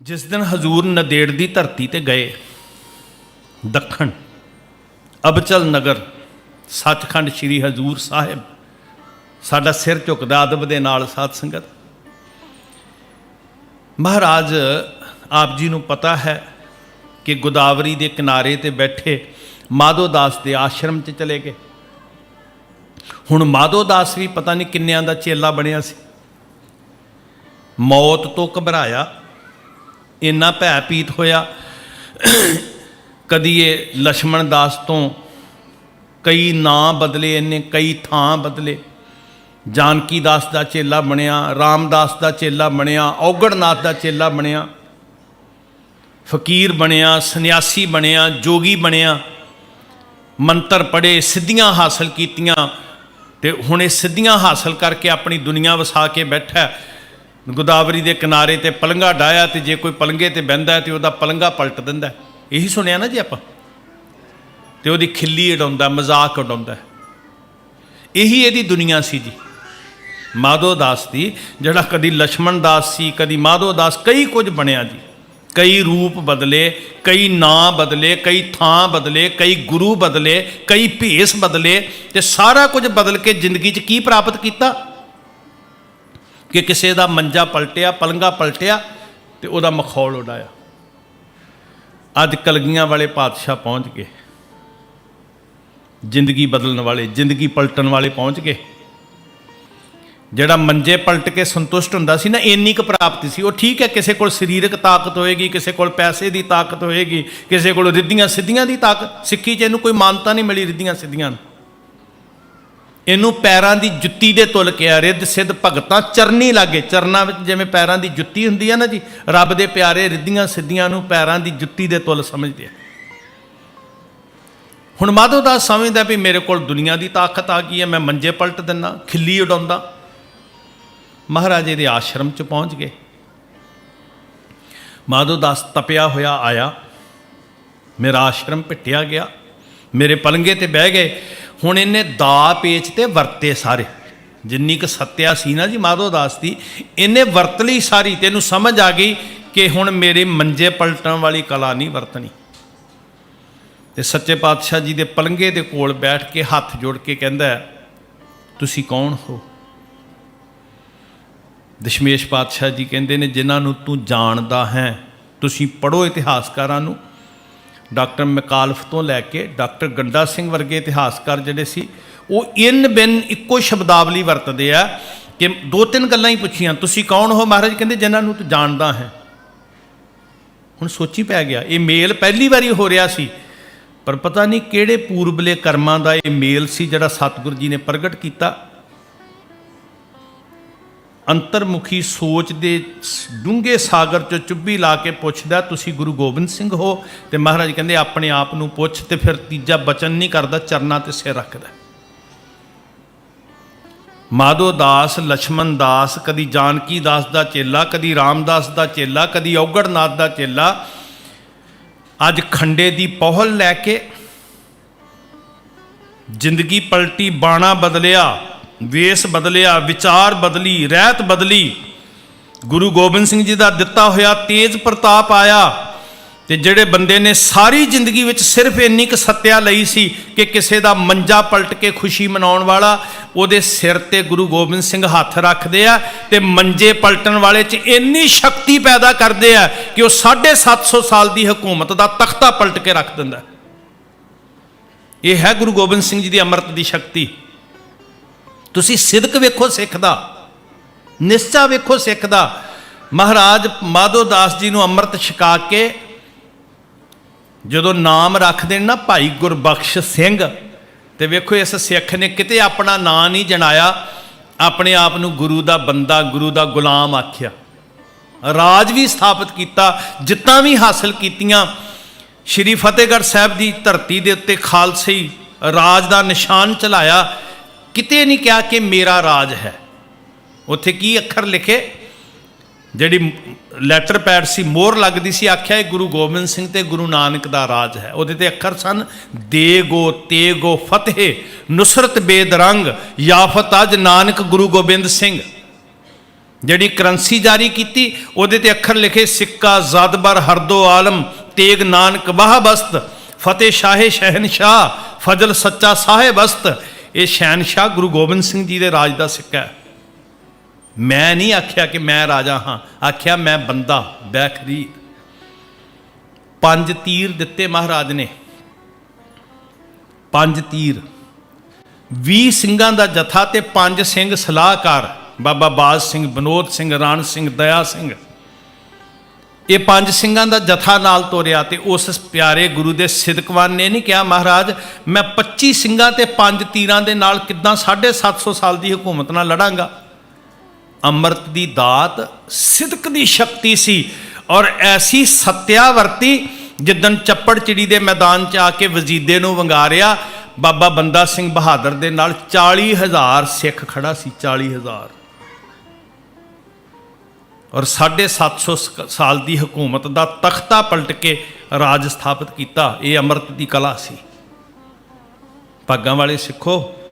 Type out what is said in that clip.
ਜਿਸ ਦਿਨ ਹਜ਼ੂਰ ਨਦੇੜ ਦੀ ਧਰਤੀ ਤੇ ਗਏ, ਦੱਖਣ ਅਬਚਲ ਨਗਰ, ਸੱਚਖੰਡ ਸ੍ਰੀ ਹਜ਼ੂਰ ਸਾਹਿਬ, ਸਾਡਾ ਸਿਰ ਝੁਕਦਾ ਅਦਬ ਦੇ ਨਾਲ ਸਾਧ ਸੰਗਤ। ਮਹਾਰਾਜ, ਆਪ ਜੀ ਨੂੰ ਪਤਾ ਹੈ ਕਿ ਗੋਦਾਵਰੀ ਦੇ ਕਿਨਾਰੇ ਤੇ ਬੈਠੇ ਮਾਧੋ ਦਾਸ ਦੇ ਆਸ਼ਰਮ 'ਚ ਚਲੇ ਗਏ। ਹੁਣ ਮਾਧੋ ਦਾਸ ਵੀ ਪਤਾ ਨਹੀਂ ਕਿੰਨਿਆਂ ਦਾ ਚੇਲਾ ਬਣਿਆ ਸੀ। ਮੌਤ ਤੋਂ ਘਬਰਾਇਆ ਇੰਨਾ ਭੈ ਪੀਤ ਹੋਇਆ। ਕਦੀ ਇਹ ਲక్ష్మణ ਦਾਸ ਤੋਂ ਕਈ ਨਾਂ ਬਦਲੇ, ਇਹਨੇ ਕਈ ਥਾਂ ਬਦਲੇ। ਜਾਨਕੀ ਦਾਸ ਦਾ ਚੇਲਾ ਬਣਿਆ ਰਾਮਦਾਸ ਦਾ ਚੇਲਾ ਬਣਿਆ, ਔਗੜਨਾਥ ਦਾ ਚੇਲਾ ਬਣਿਆ। ਫਕੀਰ ਬਣਿਆ, ਸੰਨਿਆਸੀ ਬਣਿਆ, ਜੋਗੀ ਬਣਿਆ। ਮੰਤਰ ਪੜੇ ਸਿੱਧੀਆਂ ਹਾਸਲ ਕੀਤੀਆਂ। ਤੇ ਹੁਣ ਇਹ ਸਿੱਧੀਆਂ ਹਾਸਲ ਕਰਕੇ ਆਪਣੀ ਦੁਨੀਆ ਵਸਾ ਕੇ ਬੈਠਾ ਗੋਦਾਵਰੀ ਦੇ ਕਿਨਾਰੇ ਤੇ ਪਲੰਗਾ ਡਾਇਆ ਤੇ ਜੇ ਕੋਈ ਪਲੰਗੇ ਤੇ ਬੈੰਦਾ ਤੇ ਉਹਦਾ ਪਲੰਗਾ ਪਲਟ ਦਿੰਦਾ ਇਹੀ ਸੁਣਿਆ ਨਾ ਜੀ ਆਪਾਂ? ਤੇ ਉਹਦੀ ਖਿੱਲੀ ਉਡਾਉਂਦਾ, ਮਜ਼ਾਕ ਉਡਾਉਂਦਾ ਇਹੀ ਇਹਦੀ ਦੁਨੀਆ ਸੀ ਜੀ। ਮਾਧੋ ਦਾਸ ਦੀ, ਜਿਹੜਾ ਕਦੀ ਲక్ష్మణ ਦਾਸ ਸੀ, ਕਦੀ ਮਾਧੋ ਦਾਸ, ਕਈ ਕੁਝ ਬਣਿਆ ਜੀ। ਕਈ ਰੂਪ ਬਦਲੇ, ਕਈ ਨਾਂ ਬਦਲੇ, ਕਈ ਥਾਂ ਬਦਲੇ, ਕਈ ਗੁਰੂ ਬਦਲੇ, ਕਈ ਭੇਸ ਬਦਲੇ ਤੇ ਸਾਰਾ ਕੁਝ ਬਦਲ ਕੇ ਜ਼ਿੰਦਗੀ 'ਚ ਕੀ ਪ੍ਰਾਪਤ ਕੀਤਾ? ਕਿ ਕਿਸੇ ਦਾ ਮੰਜਾ ਪਲਟਿਆ ਪਲੰਗਾ ਪਲਟਿਆ ਤੇ ਉਹਦਾ ਮਖੌਲ ਉਡਾਇਆ। ਅੱਜ ਕਲਗੀਆਂ ਵਾਲੇ ਪਾਤਸ਼ਾਹ ਪਹੁੰਚ ਗਏ। ਜ਼ਿੰਦਗੀ ਬਦਲਣ ਵਾਲੇ, ਜ਼ਿੰਦਗੀ ਪਲਟਣ ਵਾਲੇ ਪਹੁੰਚ ਗਏ। ਜਿਹੜਾ ਮੰਜੇ ਪਲਟ ਕੇ ਸੰਤੁਸ਼ਟ ਹੁੰਦਾ ਸੀ ਨਾ, ਇੰਨੀ ਕੁ ਪ੍ਰਾਪਤੀ ਸੀ, ਉਹ ਠੀਕ ਹੈ, ਕਿਸੇ ਕੋਲ ਸਰੀਰਕ ਤਾਕਤ ਹੋਏਗੀ, ਕਿਸੇ ਕੋਲ ਪੈਸੇ ਦੀ ਤਾਕਤ ਹੋਏਗੀ, ਕਿਸੇ ਕੋਲ ਰਿੱਧੀਆਂ ਸਿੱਧੀਆਂ ਦੀ ਤਾਕਤ, ਸਿੱਖੀ 'ਚ ਇਹਨੂੰ ਕੋਈ ਮਾਨਤਾ ਨਹੀਂ ਮਿਲੀ, ਰਿੱਧੀਆਂ ਸਿੱਧੀਆਂ ਨੂੰ। ਇਹਨੂੰ ਪੈਰਾਂ ਦੀ ਜੁੱਤੀ ਦੇ ਤੁਲ ਕਿਹਾ ਰਿੱਧ ਸਿੱਧ ਭਗਤਾਂ ਚਰਨੀ ਲਾਗੇ, ਚਰਨਾਂ ਵਿੱਚ ਜਿਵੇਂ ਪੈਰਾਂ ਦੀ ਜੁੱਤੀ ਹੁੰਦੀ ਹੈ ਨਾ ਜੀ, ਰੱਬ ਦੇ ਪਿਆਰੇ ਰਿੱਧੀਆਂ ਸਿੱਧੀਆਂ ਨੂੰ ਪੈਰਾਂ ਦੀ ਜੁੱਤੀ ਦੇ ਤੁਲ ਸਮਝਦੇ ਆ। ਹੁਣ ਮਾਧੋ ਦਾਸ ਸਮਝਦਾ ਵੀ ਮੇਰੇ ਕੋਲ ਦੁਨੀਆ ਦੀ ਤਾਕਤ ਆ ਗਈ ਹੈ ਮੈਂ ਮੰਜੇ ਪਲਟ ਦਿੰਨਾ ਖਿੱਲੀ ਉਡਾਉਂਦਾ। ਮਹਾਰਾਜੇ ਦੇ ਆਸ਼ਰਮ 'ਚ ਪਹੁੰਚ ਗਏ। ਮਾਧੋ ਦਾਸ ਤਪਿਆ ਹੋਇਆ ਆਇਆ। ਮੇਰਾ ਆਸ਼ਰਮ ਪਿੱਟਿਆ ਗਿਆ। ਮੇਰੇ ਪਲੰਗੇ ਤੇ ਬਹਿ ਗਏ। ਹੁਣ ਇਹਨੇ ਦਾ ਪੇਚ ਤੇ ਵਰਤੇ ਸਾਰੇ। ਜਿੰਨੀ ਕੁ ਸੱਤਿਆ ਸੀ ਨਾ ਜੀ ਮਾਧੋ ਦਾਸ ਦੀ, ਇਹਨੇ ਵਰਤ ਲਈ ਸਾਰੀ। ਤੈਨੂੰ ਸਮਝ ਆ ਗਈ ਕਿ ਹੁਣ ਮੇਰੇ ਮੰਜੇ ਪਲਟਣ ਵਾਲੀ ਕਲਾ ਨਹੀਂ ਵਰਤਣੀ। ਤੇ ਸੱਚੇ ਪਾਤਸ਼ਾਹ ਜੀ ਦੇ ਪਲੰਗੇ ਦੇ ਕੋਲ ਬੈਠ ਕੇ ਹੱਥ ਜੋੜ ਕੇ ਕਹਿੰਦਾ, ਤੁਸੀਂ ਕੌਣ ਹੋ? ਦਸ਼ਮੇਸ਼ ਪਾਤਸ਼ਾਹ ਜੀ ਕਹਿੰਦੇ ਨੇ, ਜਿਨ੍ਹਾਂ ਨੂੰ ਤੂੰ ਜਾਣਦਾ ਹੈ, ਤੁਸੀਂ ਪੜੋ ਇਤਿਹਾਸਕਾਰਾਂ ਨੂੰ ਡਾਕਟਰ ਮਕਾਲਫ ਤੋਂ ਲੈ ਕੇ ਡਾਕਟਰ ਗੰਡਾ ਸਿੰਘ ਵਰਗੇ ਇਤਿਹਾਸਕਾਰ ਜਿਹੜੇ ਸੀ, ਉਹ ਇਨ ਬਿਨ ਇੱਕੋ ਸ਼ਬਦਾਵਲੀ ਵਰਤਦੇ ਆ ਕਿ ਦੋ ਤਿੰਨ ਗੱਲਾਂ ਹੀ ਪੁੱਛੀਆਂ, ਤੁਸੀਂ ਕੌਣ ਹੋ? ਮਹਾਰਾਜ ਕਹਿੰਦੇ, ਜਿਨ੍ਹਾਂ ਨੂੰ ਤੂੰ ਜਾਣਦਾ ਹੈ। ਹੁਣ ਸੋਚੀ ਪੈ ਗਿਆ, ਇਹ ਮੇਲ ਪਹਿਲੀ ਵਾਰੀ ਹੋ ਰਿਹਾ ਸੀ, ਪਰ ਪਤਾ ਨਹੀਂ ਕਿਹੜੇ ਪੂਰਬਲੇ ਕਰਮਾਂ ਦਾ ਇਹ ਮੇਲ ਸੀ ਜਿਹੜਾ ਸਤਿਗੁਰੂ ਜੀ ਨੇ ਪ੍ਰਗਟ ਕੀਤਾ। ਅੰਤਰਮੁਖੀ ਸੋਚ ਦੇ ਡੂੰਘੇ ਸਾਗਰ 'ਚ ਚੁੱਭੀ ਲਾ ਕੇ ਪੁੱਛਦਾ, ਤੁਸੀਂ ਗੁਰੂ ਗੋਬਿੰਦ ਸਿੰਘ ਹੋ? ਤੇ ਮਹਾਰਾਜ ਕਹਿੰਦੇ, ਆਪਣੇ ਆਪ ਨੂੰ ਪੁੱਛ ਤੇ ਫਿਰ ਤੀਜਾ ਬਚਨ ਨਹੀਂ ਕਰਦਾ, ਚਰਨਾਂ ਤੇ ਸਿਰ ਰੱਖਦਾ ਮਾਧੋ ਦਾਸ ਲక్ష్మణ ਦਾਸ, ਕਦੀ ਜਾਨਕੀ ਦਾਸ ਦਾ ਚੇਲਾ, ਕਦੀ ਰਾਮਦਾਸ ਦਾ ਚੇਲਾ, ਕਦੀ ਔਗੜਨਾਥ ਦਾ ਚੇਲਾ, ਅੱਜ ਖੰਡੇ ਦੀ ਪੌਹਲ ਲੈ ਕੇ ਜ਼ਿੰਦਗੀ ਪਲਟੀ ਬਾਣਾ ਬਦਲਿਆ। ਵੇਸ ਬਦਲਿਆ, ਵਿਚਾਰ ਬਦਲੀ, ਰਹਿਤ ਬਦਲੀ। ਗੁਰੂ ਗੋਬਿੰਦ ਸਿੰਘ ਜੀ ਦਾ ਦਿੱਤਾ ਹੋਇਆ ਤੇਜ ਪ੍ਰਤਾਪ ਆਇਆ ਤੇ ਜਿਹੜੇ ਬੰਦੇ ਨੇ ਸਾਰੀ ਜ਼ਿੰਦਗੀ ਵਿੱਚ ਸਿਰਫ ਇੰਨੀ ਕੁ ਸੱਤਿਆ ਲਈ ਸੀ ਕਿ ਕਿਸੇ ਦਾ ਮੰਜਾ ਪਲਟ ਕੇ ਖੁਸ਼ੀ ਮਨਾਉਣ ਵਾਲਾ, ਉਹਦੇ ਸਿਰ ਤੇ ਗੁਰੂ ਗੋਬਿੰਦ ਸਿੰਘ ਹੱਥ ਰੱਖਦੇ ਆ ਤੇ ਮੰਜੇ ਪਲਟਣ ਵਾਲੇ 'ਚ ਇੰਨੀ ਸ਼ਕਤੀ ਪੈਦਾ ਕਰਦੇ ਆ ਕਿ ਉਹ 750 ਸਾਲ ਦੀ ਹਕੂਮਤ ਦਾ ਤਖਤਾ ਪਲਟ ਕੇ ਰੱਖ ਦਿੰਦਾ। ਇਹ ਹੈ ਗੁਰੂ ਗੋਬਿੰਦ ਸਿੰਘ ਜੀ ਦੀ ਅੰਮ੍ਰਿਤ ਦੀ ਸ਼ਕਤੀ। ਤੁਸੀਂ ਸਿਦਕ ਵੇਖੋ ਸਿੱਖ ਦਾ, ਨਿਸ਼ਚਾ ਵੇਖੋ ਸਿੱਖ ਦਾ। ਮਹਾਰਾਜ ਮਾਧੋ ਦਾਸ ਜੀ ਨੂੰ ਅੰਮ੍ਰਿਤ ਛਕਾ ਕੇ ਜਦੋਂ ਨਾਮ ਰੱਖ ਦੇਣ ਨਾ ਭਾਈ ਗੁਰਬਖਸ਼ ਸਿੰਘ, ਤੇ ਵੇਖੋ ਇਸ ਸਿੱਖ ਨੇ ਕਿਤੇ ਆਪਣਾ ਨਾਂ ਨਹੀਂ ਜਣਾਇਆ, ਆਪਣੇ ਆਪ ਨੂੰ ਗੁਰੂ ਦਾ ਬੰਦਾ, ਗੁਰੂ ਦਾ ਗੁਲਾਮ ਆਖਿਆ। ਰਾਜ ਵੀ ਸਥਾਪਿਤ ਕੀਤਾ, ਜਿੱਤਾਂ ਵੀ ਹਾਸਲ ਕੀਤੀਆਂ। ਸ਼੍ਰੀ ਫਤਿਹਗੜ੍ਹ ਸਾਹਿਬ ਦੀ ਧਰਤੀ ਦੇ ਉੱਤੇ ਖਾਲਸਈ ਰਾਜ ਦਾ ਨਿਸ਼ਾਨ ਚਲਾਇਆ। ਕਿਤੇ ਨਹੀਂ ਕਿਹਾ ਕਿ ਮੇਰਾ ਰਾਜ ਹੈ। ਉੱਥੇ ਕੀ ਅੱਖਰ ਲਿਖੇ? ਜਿਹੜੀ ਲੈਟਰ ਪੈਡ ਸੀ, ਮੋਹਰ ਲੱਗਦੀ ਸੀ, ਆਖਿਆ ਇਹ ਗੁਰੂ ਗੋਬਿੰਦ ਸਿੰਘ ਤੇ ਗੁਰੂ ਨਾਨਕ ਦਾ ਰਾਜ ਹੈ। ਉਹਦੇ ਤੇ ਅੱਖਰ ਸਨ ਦੇਗੋ ਤੇਗੋ ਫਤਿਹ, ਨੁਸਰਤ ਬੇਦਰੰਗ ਯਾਫਤ ਅਜ ਨਾਨਕ ਗੁਰੂ ਗੋਬਿੰਦ ਸਿੰਘ। ਜਿਹੜੀ ਕਰੰਸੀ ਜਾਰੀ ਕੀਤੀ, ਉਹਦੇ ਤੇ ਅੱਖਰ ਲਿਖੇ, ਸਿੱਕਾ ਜ਼ਦਬਰ ਹਰਦੋ ਆਲਮ, ਤੇਗ ਨਾਨਕ ਵਾਹ ਬਸਤ, ਫਤਿਹ ਸ਼ਾਹੇ ਸ਼ਹਿਨशाह ਫਜ਼ਲ ਸੱਚਾ ਸਾਹਿਬ ਬਸਤ ਇਹ ਸ਼ਹਿਨशाह ਗੁਰੂ ਗੋਬਿੰਦ ਸਿੰਘ ਜੀ ਦੇ ਰਾਜ ਦਾ ਸਿੱਕਾ ਹੈ। ਮੈਂ ਨਹੀਂ ਆਖਿਆ ਕਿ ਮੈਂ ਰਾਜਾ ਹਾਂ। ਆਖਿਆ ਮੈਂ ਬੰਦਾ ਬੈਖਰੀ ਪੰਜ ਤੀਰ ਦਿੱਤੇ ਮਹਾਰਾਜ ਨੇ। ਪੰਜ ਤੀਰ। 20 ਸਿੰਘਾਂ ਦਾ ਜਥਾ ਤੇ ਪੰਜ ਸਿੰਘ ਸਲਾਹਕਾਰ। ਬਾਬਾ ਬਾਜ ਸਿੰਘ, ਬਨੋਦ ਸਿੰਘ, ਰਾਣ ਸਿੰਘ, ਦਇਆ ਸਿੰਘ। ਇਹ ਪੰਜ ਸਿੰਘਾਂ ਦਾ ਜਥਾ ਨਾਲ ਤੋਰਿਆ ਤੇ ਉਸ ਪਿਆਰੇ ਗੁਰੂ ਦੇ ਸਿਦਕਵਾਨ ਨੇ ਨਹੀਂ ਕਿਹਾ, ਮਹਾਰਾਜ, ਮੈਂ 25 ਸਿੰਘਾਂ ਤੇ ਪੰਜ ਤੀਰਾਂ ਦੇ ਨਾਲ ਕਿੱਦਾਂ 750 ਸਾਲ ਦੀ ਹਕੂਮਤ ਨਾਲ ਲੜਾਂਗਾ? ਅੰਮ੍ਰਿਤ ਦੀ ਦਾਤ ਸਿਦਕ ਦੀ ਸ਼ਕਤੀ ਸੀ ਔਰ ਐਸੀ ਸਤਿਆਵਰਤੀ ਜਿੱਦਨ ਚੱਪੜ ਚਿੜੀ ਦੇ ਮੈਦਾਨ 'ਚ ਆ ਕੇ ਵਜ਼ੀਦੇ ਨੂੰ ਵੰਗਾਰਿਆ ਬਾਬਾ ਬੰਦਾ ਸਿੰਘ ਬਹਾਦਰ ਦੇ ਨਾਲ 40000 ਸਿੱਖ ਖੜਾ ਸੀ 40000 ਔਰ 750 ਸ- ਸਾਲ ਦੀ ਹਕੂਮਤ ਦਾ ਤਖਤਾ ਪਲਟ ਕੇ ਰਾਜ ਸਥਾਪਿਤ ਕੀਤਾ, ਇਹ ਅੰਮ੍ਰਿਤ ਦੀ ਕਲਾ ਸੀ। ਭਾਗਾਂ ਵਾਲੇ ਸਿੱਖੋ।